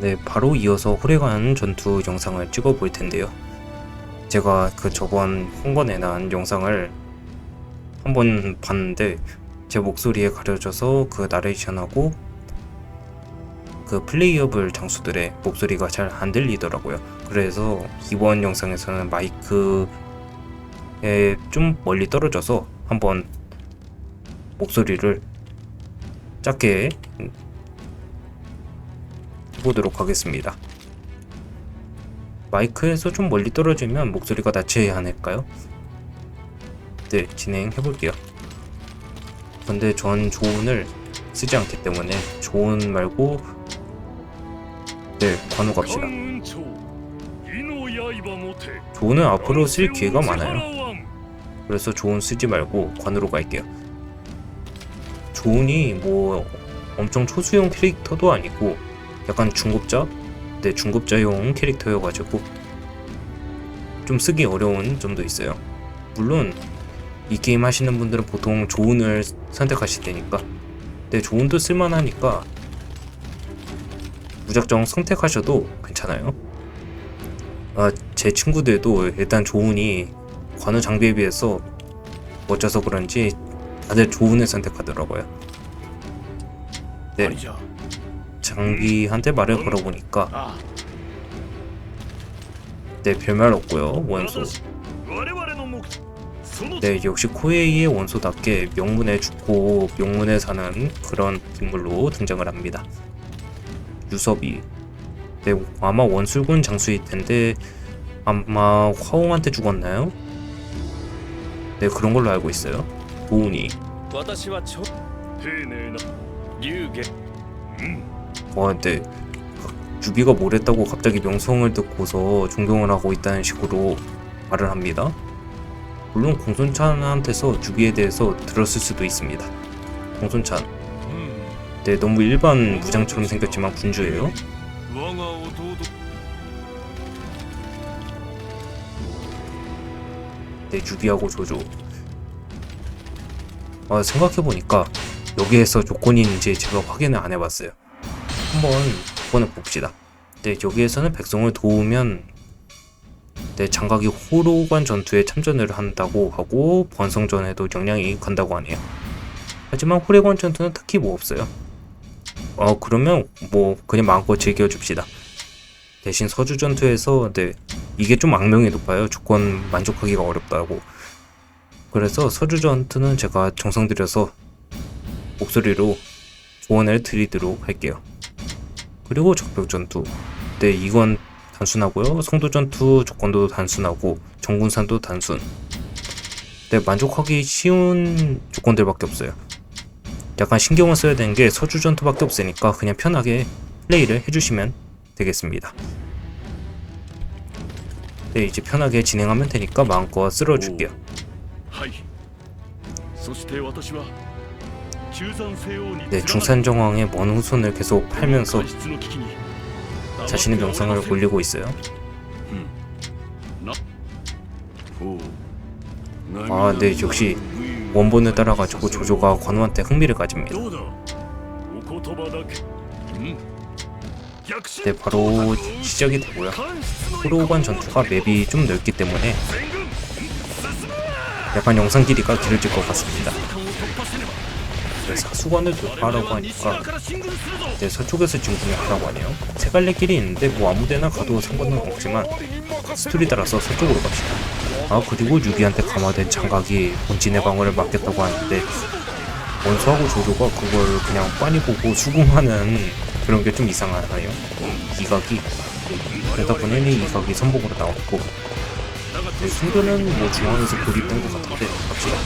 네, 바로 이어서 호래관 전투 영상을 찍어 볼 텐데요. 제가 그 저번 홍건에 난 영상을 한번 봤는데 제 목소리에 가려져서 그 나레이션하고 그 플레이어블 장수들의 목소리가 잘 안 들리더라고요. 그래서 이번 영상에서는 마이크에 좀 멀리 떨어져서 한번 목소리를 작게 해 보도록 하겠습니다. 마이크에서 좀 멀리 떨어지면 목소리가 낮지 않을까요? 네, 진행해 볼게요. 근데 전 조언을 쓰지 않기 때문에 조언 말고 네, 관우 갑시다. 조언은 앞으로 쓸 기회가 많아요. 그래서 조언 쓰지 말고 관우로 갈게요. 조언이 뭐 엄청 초수용 캐릭터도 아니고 약간 중급자? 네, 중급자용 캐릭터여가지고 좀 쓰기 어려운 점도 있어요. 물론 이 게임 하시는 분들은 보통 조은을 선택하실 테니까 네, 조은도 쓸만하니까 무작정 선택하셔도 괜찮아요. 아, 제 친구들도 일단 조은이 관우 장비에 비해서 멋져서 그런지 다들 조은을 선택하더라고요. 네, 아니죠. 장비한테 말을 걸어보니까 아, 네 별말 없고요 원소 我々の目その 네 역시 코에이의 원소답게 명문에 죽고 명문에 사는 그런 인물로 등장을 합니다 유섭이 네 아마 원술군 장수일 텐데 아마 화홍한테 죽었나요? 네 그런 걸로 알고 있어요 도훈이 私はちょ丁寧な龍下 저한테 주비가 뭘 했다고 갑자기 명성을 듣고서 존경을 하고 있다는 식으로 말을 합니다. 물론 공손찬한테서 주비에 대해서 들었을 수도 있습니다. 공손찬. 네, 너무 일반 무장처럼 생겼지만 군주예요. 네, 주비하고 조조. 아, 생각해보니까 여기에서 조건이 있는지 제가 확인을 안 해봤어요. 한번 조건을 봅시다. 네 여기에서는 백성을 도우면 네, 장각이 호로관 전투에 참전을 한다고 하고 번성전에도 영향이 간다고 하네요. 하지만 호래관 전투는 특히 뭐 없어요. 어 그러면 뭐 그냥 마음껏 즐겨줍시다. 대신 서주 전투에서 네 이게 좀 악명이 높아요. 조건 만족하기가 어렵다고. 그래서 서주 전투는 제가 정성 들여서 목소리로 조언을 드리도록 할게요. 그리고 적벽 전투. 네 이건 단순하고요. 성도 전투 조건도 단순하고 정군산도 단순. 네, 만족하기 쉬운 조건들밖에 없어요. 약간 신경을 써야 되는 게 서주 전투밖에 없으니까 그냥 편하게 플레이를 해주시면 되겠습니다. 네, 이제 편하게 진행하면 되니까 마음껏 쓸어줄게요. 네, 중산정왕의 먼 후손을 계속 팔면서 자신의 명성을 올리고 있어요. 아, 네, 역시 원본을 따라가지고 조조가 관우한테 흥미를 가집니다. 네, 바로 시작이 되고요. 후로우반 전투가 맵이 좀 넓기 때문에 약간 영상 길이가 길어질 것 같습니다. 앞에 사수관을 돌파하라고 하니까 이제 서쪽에서 지금 공략하라고 하네요. 세 갈래 길이 있는데 뭐 아무데나 가도 상관은 없지만 스토리 따라서 서쪽으로 갑시다. 아 그리고 유기한테 감화된 장각이 본진의 방어를 막겠다고 하는데 원수하고 조조가 그걸 그냥 빤히 보고 수긍하는 그런 게 좀 이상하네요. 이각이. 그러다 보니 이각이 선봉으로 나왔고. 네, 승도는 뭐 중앙에서 고립된 것 같은데 갑시다.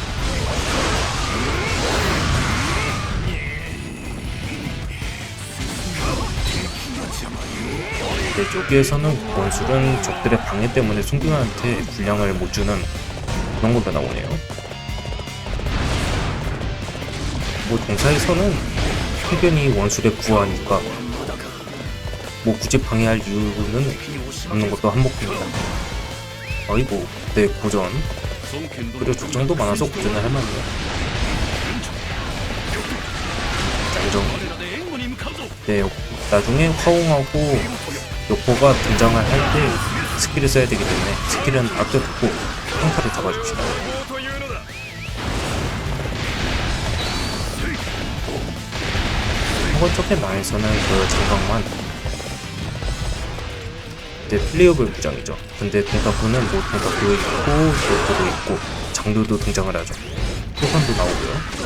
그 쪽에서는 원술은 적들의 방해 때문에 송균한테 분량을 못 주는 그런 걸로 나오네요. 뭐 동사에서는 해변이 원술에 구하니까 뭐 굳이 방해할 이유는 없는 것도 한몫입니다. 아이고, 내 네, 고전. 그리고 조정도 많아서 고전을 할 만해요. 짱정. 네, 나중에 카옹하고 요코가 등장을 할 때 스킬을 써야 되기 때문에 스킬은 아껴두고 평타를 잡아줍시다. 이번 쪽에 나에서는 그 장강만 이제 플레이어블 무장이죠. 근데 동타쿠는 뭐 동타쿠도 있고 요코도 있고 장도도 등장을 하죠. 소환도 나오고요.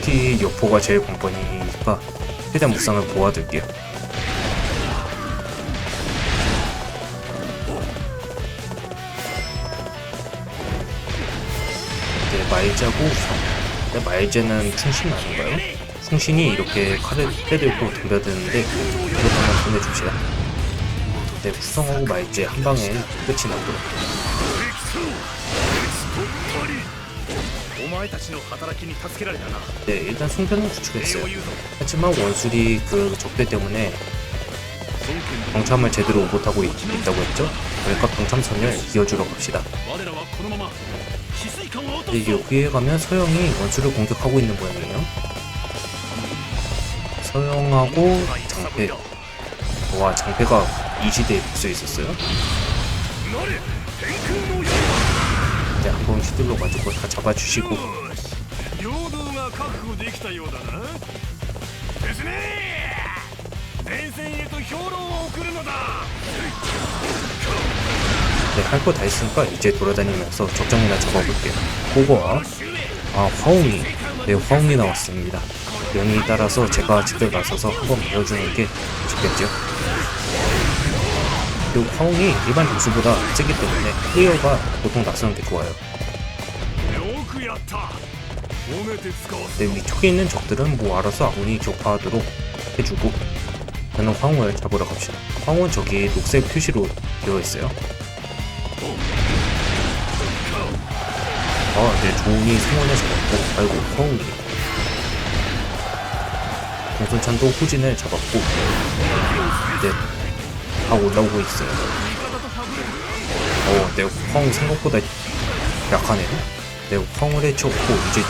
특히 여포가 제일 관건이니까 최대한 무쌍을 모아둘게요. 네, 말자고 우성. 근데 말제는 충신 아닌가요? 충신이 이렇게 칼을 때리고 덤벼드는데 한번 보내줍시다. 네, 후성하고 말제 한 방에 끝이 나도록. 네, 일단 송편은 구축했어요. 하지만 원술이 그 적대 때문에 병참을 제대로 못하고 있, 다고 했죠? 그러니까 병참선을 네. 이어주러 갑시다. 이제 여기에 가면 서영이 원술을 공격하고 있는 모양이에요. 서영하고 장패. 와, 장패가 이 시대에 붙어 있었어요? 때 한번 휘둘러 가지고 다 잡아주시고 네, 할 거 다 했으니까 이제 돌아다니면서 적정이나 잡아볼게요. 고거와 아, 아 화옹이. 네, 화옹이 나왔습니다. 명에 따라서 제가 직접 나서서 한번 배워주는 게 좋겠죠. 그리고 화옹이 일반 독수보다 세기 때문에 플레이어가 보통 낙서는 데리고 와요. 내 위쪽에 있는 적들은 뭐 알아서 아군이 격파하도록 해주고 저는 황후를 잡으러 갑시다. 황후는 저기 녹색 표시로 되어 있어요. 아, 네, 종이 성원에 잡았고, 아이고, 황후기. 동손찬도 후진을 잡았고, 네, 다 올라오고 있어요. 어, 내가 황 생각보다 약하네. 내가 황을 해쳤고 이제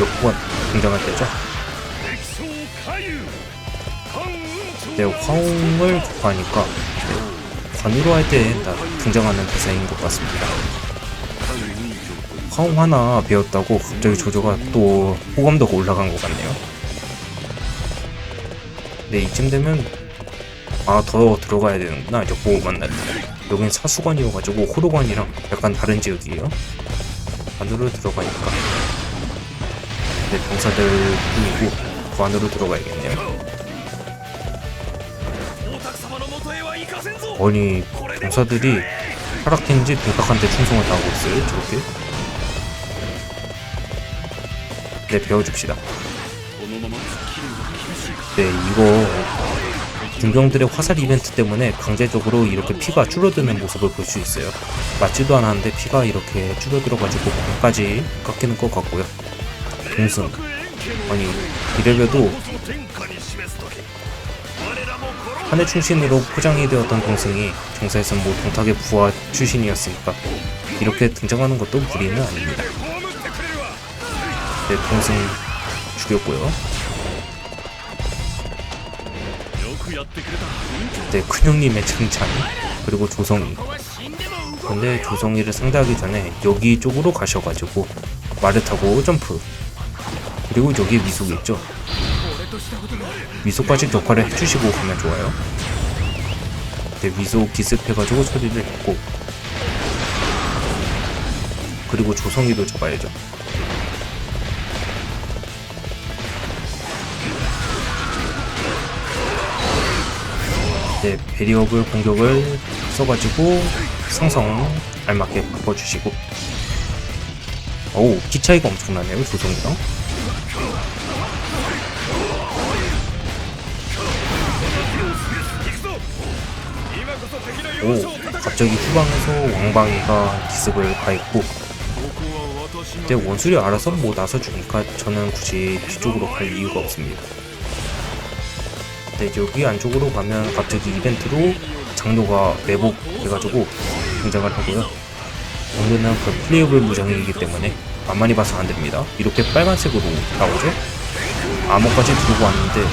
역구가 등장할 때죠. 내가 황을 극화하니까 관으로 할 때 등장하는 대사인 것 같습니다. 황 하나 배웠다고 갑자기 조조가 또 호감도가 올라간 것 같네요. 네 이쯤 되면 아 더 들어가야 되는구나 이제 보호 만날 때. 여긴 사수관이어가지고 호로관이랑 약간 다른 지역이에요. 안으로 들어가니까 네, 병사들 뿐이고 그 안으로 들어가야겠네요. 아니 병사들이 하락했는지 백악한테 충성을 당하고 있어요 저렇게 네 배워줍시다 네 이거 김종들의 화살 이벤트 때문에 강제적으로 이렇게 피가 줄어드는 모습을 볼 수 있어요. 맞지도 않았는데 피가 이렇게 줄어들어가지고 끝까지 깎이는 것 같고요. 동승. 아니, 이래봬도 한해 충신으로 포장이 되었던 동승이 정사에서 뭐 동탁의 부하 출신이었으니까 이렇게 등장하는 것도 무리는 아닙니다. 네, 동승 죽였고요. 그때 큰형님의 창창 그리고 조성이. 근데 조성이를 상대하기 전에 여기 쪽으로 가셔가지고 말을 타고 점프. 그리고 여기에 미숙이 있죠. 미숙과식 역할을 해주시고 가면 좋아요. 네, 미숙 기습해가지고 처리를 했고. 그리고 조성이도 잡아야죠. 네, 이제 베리어블 공격을 써가지고 상성 알맞게 바꿔주시고. 어우 키 차이가 엄청나네요 조성이랑. 오 갑자기 후방에서 왕방이가 기습을 가했고. 근데 원술이 알아서 뭐 나서주니까 저는 굳이 뒤쪽으로 갈 이유가 없습니다. 이제 여기 안쪽으로 가면 갑자기 이벤트로 장로가 매복돼가지고 등장을 하고요. 오늘은 그 플레이어블 무장이기 때문에 만만히 봐서 안 됩니다. 이렇게 빨간색으로 나오죠? 암호까지 들고 왔는데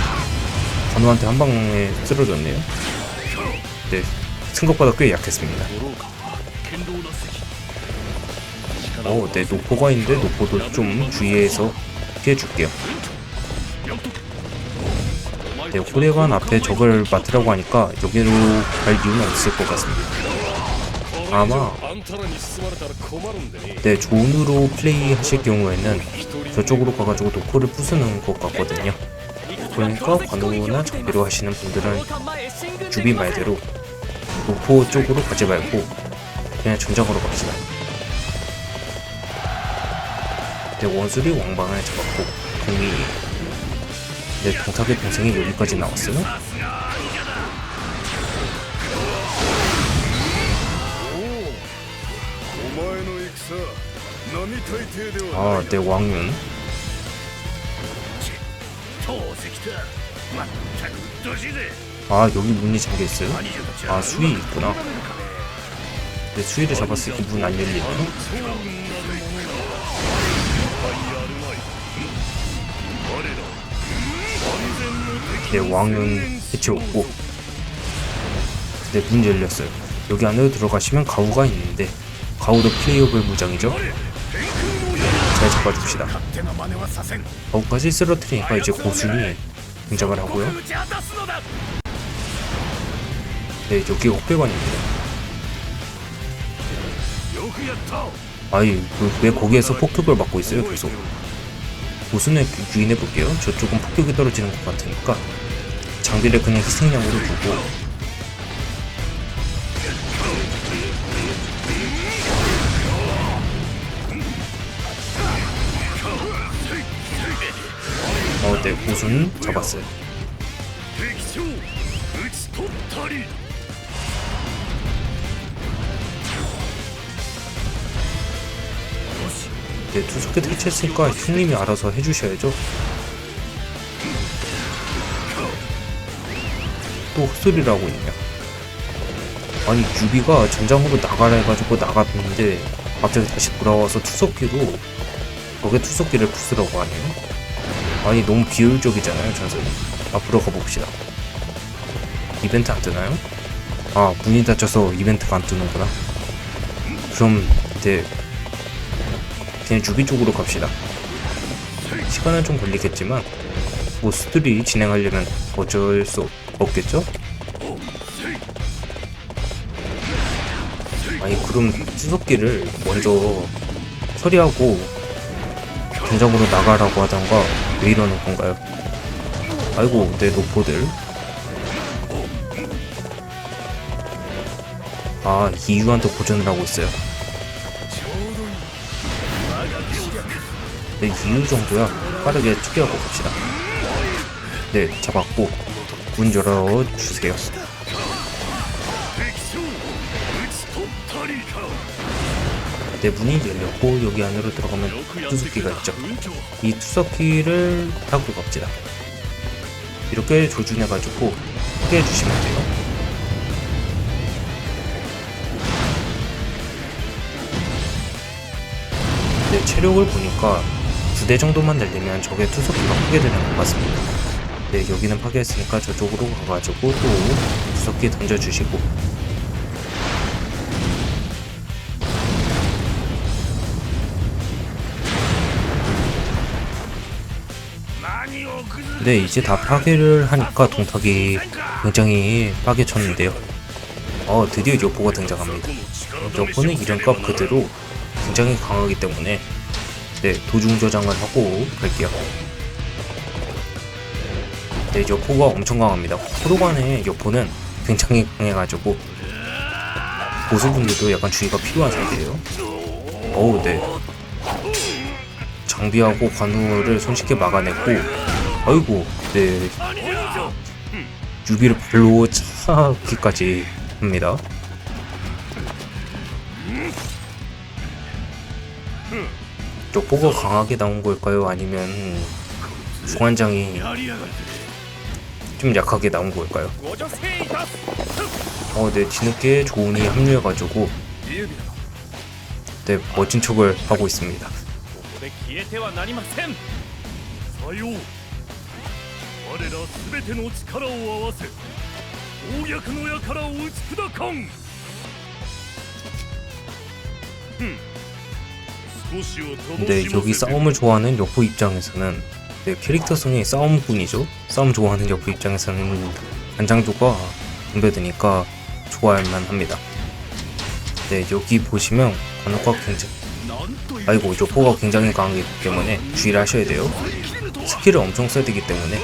건우한테 한 방에 쓰러졌네요. 네, 생각보다 꽤 약했습니다. 어, 네, 노포가 있는데 노포도 좀 주의해서 피해줄게요. 네, 고대관 앞에 적을 맡으라고 하니까 여기로 갈 이유는 없을 것 같습니다. 아마 네 존으로 플레이 하실 경우에는 저쪽으로 가가지고 노코를 부수는 것 같거든요 그러니까 관우나 장비로 하시는 분들은 주비 말대로 노포 쪽으로 가지 말고 그냥 전장으로 갑시다 네 원술이 왕방을 잡았고 공이 내 동탁의 동생이 여기까지 나왔어요? 아, 네, 내 왕윤. 아, 여기 문이 잠겨 있어요? 아, 수위 있구나. 내 수위를 잡았을 때문안 열리네. 내 왕은 해치 없고 근데 문 열렸어요. 여기 안으로 들어가시면 가우가 있는데 가우도 플레이오블 무장이죠? 잘 잡아줍시다. 가우까지 쓰러뜨리니까 이제 고순이 등장을 하고요. 네 여기가 흑배관입니다. 아이 그 왜 거기에서 폭격을 맞고 있어요 계속? 고순을 유인해 볼게요. 저쪽은 폭격이 떨어지는 것 같으니까, 장비를 그냥 희생양으로 두고, 어, 네, 고순 잡았어요. 네, 투석기 탈취했으니까 형님이 알아서 해주셔야죠. 또 헛소리를 하고 있냐. 아니, 유비가 전장으로 나가라 해가지고 나갔는데, 갑자기 다시 돌아와서 투석기로, 거기에 투석기를 부수라고 하네요. 아니, 너무 비효율적이잖아요, 전설이. 앞으로 가봅시다. 이벤트 안 뜨나요? 아, 문이 닫혀서 이벤트가 안 뜨는구나. 그럼, 네, 그냥 주비 쪽으로 갑시다. 시간은 좀 걸리겠지만 뭐 수들이 진행하려면 어쩔 수 없겠죠? 아니 그럼 수석기를 먼저 처리하고 전장으로 나가라고 하던가 왜 이러는 건가요? 아이고 내 노포들 아 이유한테 보전을 하고 있어요 네, 2유 정도야. 빠르게 투기하고 갑시다. 네, 잡았고. 문 열어 주세요. 네, 문이 열렸고 여기 안으로 들어가면 투석기가 있죠. 이 투석기를 타고 갑시다. 이렇게 조준해가지고 크게 해주시면 돼요. 네, 체력을 보니까 두 대 정도만 날리면 적의 투석기가 파괴되는 것 같습니다. 네, 여기는 파괴했으니까 저쪽으로 가가지고 또 투석기 던져주시고 네, 이제 다 파괴를 하니까 동탁이 굉장히 파괴쳤는데요. 어, 드디어 여포가 등장합니다. 여포는 이름값 그대로 굉장히 강하기 때문에 네, 도중 저장을 하고 갈게요. 네, 여포가 엄청 강합니다. 호로관의 여포는 굉장히 강해가지고 보수분들도 약간 주의가 필요한 상태예요. 어우, 네. 장비하고 관우를 손쉽게 막아냈고, 아이고, 네. 유비를 발로 차기까지 합니다. 쪽 보고 강하게 나온 걸까요? 아니면 중환장이 좀 약하게 나온 걸까요? 어, 네, 뒤늦게 조은이 합류해가지고 네, 멋진 척을 하고 있습니다. 음. 근데 여기 싸움을 좋아하는 여포 입장에서는 네, 캐릭터성이 싸움꾼이죠. 싸움 좋아하는 여포 입장에서는 간장조가 덤벼드니까 좋아할만 합니다. 네 여기 보시면 간혹과 굉장히 아이고 여포가 굉장히 강하기 때문에 주의를 하셔야 돼요. 스킬을 엄청 써야 되기 때문에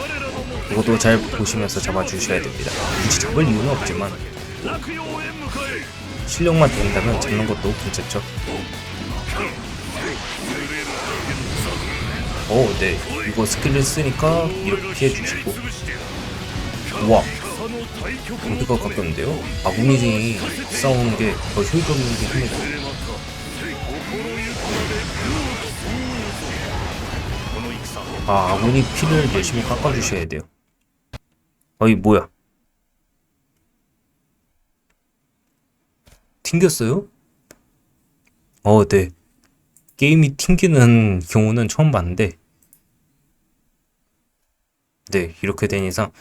이것도 잘 보시면서 잡아주셔야 됩니다. 굳이 잡을 이유는 없지만 실력만 된다면 잡는 것도 괜찮죠. 어, 네. 이거 스킬을 쓰니까 이렇게 해주시고. 우와. 모드가 가깝는데요? 아궁이징이 싸우는 게 더 효율 없는 게 힘이다. 아, 아군이 피를 열심히 깎아주셔야 돼요. 어이, 뭐야. 튕겼어요? 어, 네. 게임이 튕기는 경우는 처음 봤는데 네 이렇게 된 이상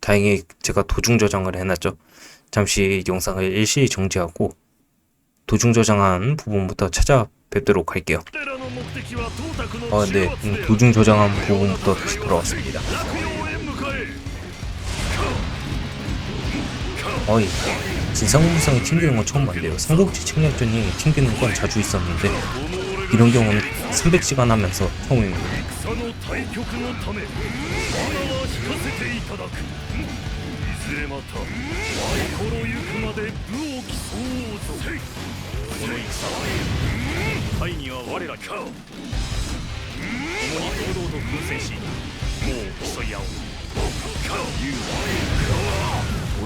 다행히 제가 도중 저장을 해놨죠. 잠시 영상을 일시 정지하고 도중 저장한 부분부터 찾아뵙도록 할게요. 음, 아네 도중 저장한 부분부터 다시 돌아왔습니다. 어이. 진상무상이 튕기는 건 처음 봤는데요. 삼국지 책략전이 튕기는 건 자주 있었는데, 이런 경우는 300시간 하면서 처음입니다. お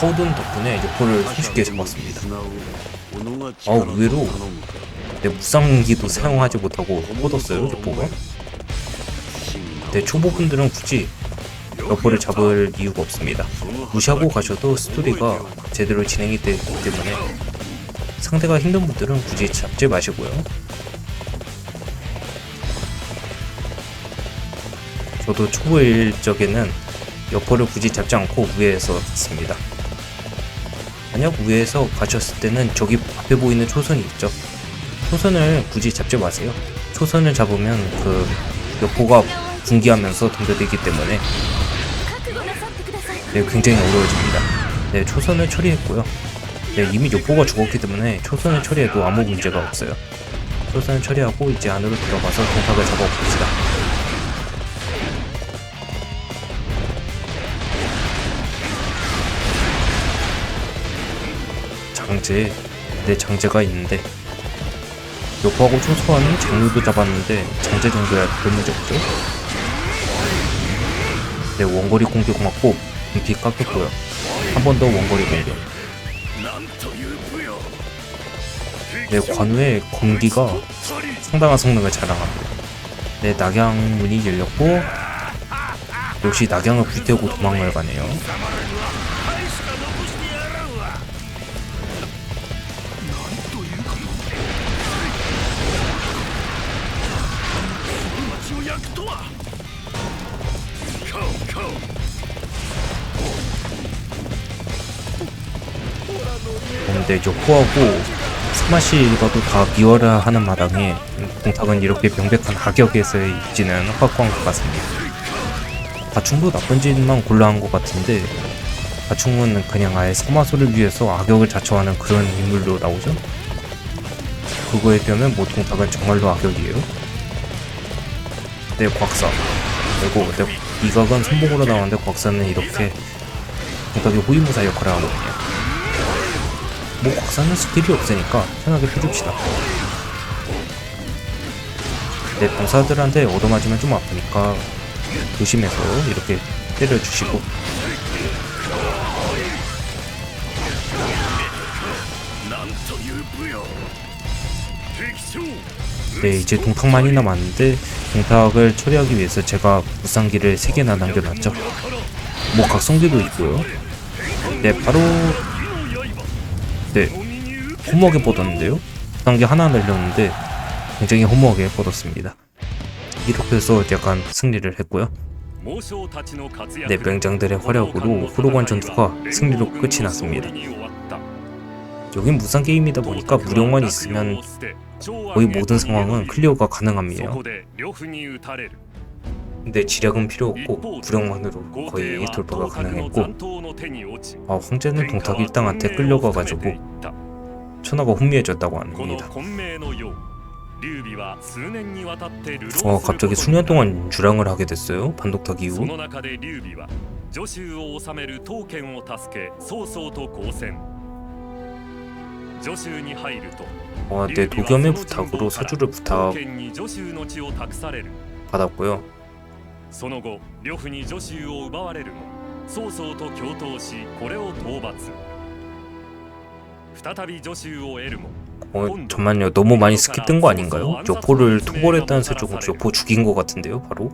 파우돈 덕분에 여포를 손쉽게 잡았습니다. 아 의외로 내 네, 무쌍기도 사용하지 못하고 뻗었어요 여포가. 내 초보분들은 굳이 여포를 잡을 이유가 없습니다. 무시하고 가셔도 스토리가 제대로 진행이 되기 때문에 상대가 힘든 분들은 굳이 잡지 마시고요. 저도 초보일 적에는 여포를 굳이 잡지 않고 우회해서 했습니다. 만약 위에서 가셨을 때는 저기 앞에 보이는 초선이 있죠. 초선을 굳이 잡지 마세요. 초선을 잡으면 그 여포가 분기하면서 덤벼들기 때문에 네, 굉장히 어려워집니다. 네, 초선을 처리했고요. 네, 이미 여포가 죽었기 때문에 초선을 처리해도 아무 문제가 없어요. 초선을 처리하고 이제 안으로 들어가서 동탁을 잡아봅시다. 장제에 내 장제가 있는데. 여포하고 청소하니 장류도 잡았는데 장제 정도야. 너무 적죠? 내 원거리 공격 맞고 비 깎였고요 한 번 더 원거리 공격 내 네, 관우의 공기가 상당한 성능을 자랑합니다 내 네, 낙양문이 열렸고 역시 낙양을 불태우고 도망을 가네요. 근데 요코하고 스마시가도 다 미워라하는 마당에 공탁은 이렇게 명백한 악역에서 입지는 확고한 것 같습니다. 가충도 나쁜 짓만 골라한 것 같은데 가충은 그냥 아예 서마소를 위해서 악역을 자처하는 그런 인물로 나오죠? 그거에 비하면 뭐 동탁은 정말로 악역이에요. 네, 곽사. 그리고 네, 이각은 선봉으로 나왔는데 곽사는 이렇게 동탁이 호위무사 역할을 하거든요. 뭐 박사는 스킬이 없으니까 편하게 해줍시다. 내 병사들한테 얻어맞으면 좀 아프니까 조심해서 이렇게 때려주시고. 네 이제 동탁만이 남았는데 동탁을 처리하기 위해서 제가 무쌍기를 3개나 남겨놨죠. 뭐 각성기도 있고요. 네 바로 네 허무하게 뻗었는데요 무쌍기 하나 날렸는데 굉장히 허무하게 뻗었습니다 이렇게 해서 약간 승리를 했고요 네, 명장들의 활약으로 후로관 전투가 승리로 끝이 났습니다. 여긴 무쌍 게임이다 보니까 무력만 있으면 거의 모든 상황은 클리어가 가능합니다. 근데 지략은 필요 없고 구력만으로 거의 돌파가 가능했고 아, 황제는 동탁 일당한테 끌려가가지고 천하가 혼미해졌다고 합니다. 어 갑자기 수년 동안 주랑을 하게 됐어요 반독탁 이후. 와내 어, 네, 도겸의 부탁으로 사주를 부탁 받았고요. その後呂布に徐州を奪われるも曹操と共闘しこれを討伐再び徐州を得るも 어 잠만요 너무 많이 스킵된 거 아닌가요? 여포를 토벌했다는 설정으로 여포 죽인 거 같은데요 바로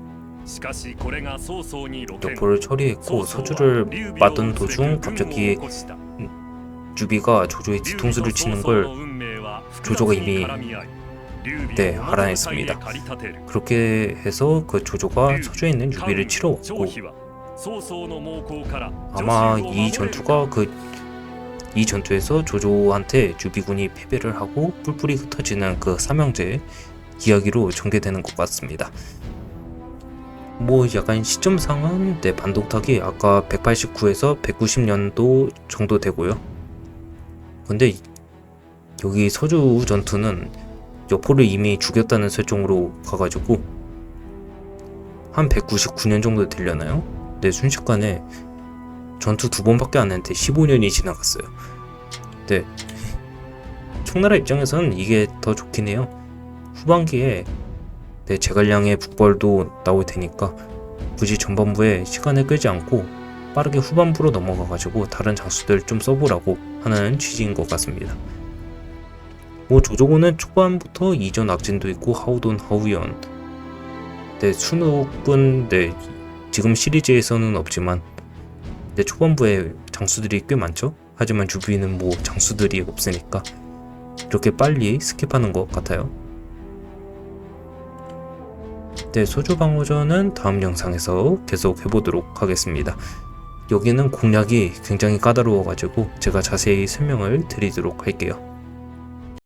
しかしこれが曹操に露見 여포를 처리했고 서주를 맞던 도중 갑자기 주비가 조조의 뒤통수를 치는 걸 조조가 이미 네, 알아냈습니다. 그렇게 해서 그 조조가 서주에 있는 유비를 치러 왔고 아마 이 전투가 그 이 전투에서 조조한테 유비군이 패배를 하고 뿔뿔이 흩어지는 그 삼형제 이야기로 전개되는 것 같습니다. 뭐 약간 시점상은 네 반독탁이 아까 189에서 190년도 정도 되고요. 근데 이- 여기 서주 전투는 여포를 이미 죽였다는 설정으로 가가지고 한 199년 정도 되려나요? 네 순식간에 전투 두 번밖에 안 했는데 15년이 지나갔어요. 네 총나라 입장에서는 이게 더 좋긴 해요. 후반기에 네, 제갈량의 북벌도 나올 테니까 굳이 전반부에 시간을 끌지 않고 빠르게 후반부로 넘어가가지고 다른 장수들 좀 써보라고 하는 취지인 것 같습니다. 뭐 조조고는 초반부터 이전 악진도 있고 하우돈 하우연 네 순욱은 네 지금 시리즈에서는 없지만 네 초반부에 장수들이 꽤 많죠? 하지만 주비는 뭐 장수들이 없으니까 이렇게 빨리 스킵하는 것 같아요. 네 소주 방어전은 다음 영상에서 계속 해보도록 하겠습니다. 여기는 공략이 굉장히 까다로워가지고 제가 자세히 설명을 드리도록 할게요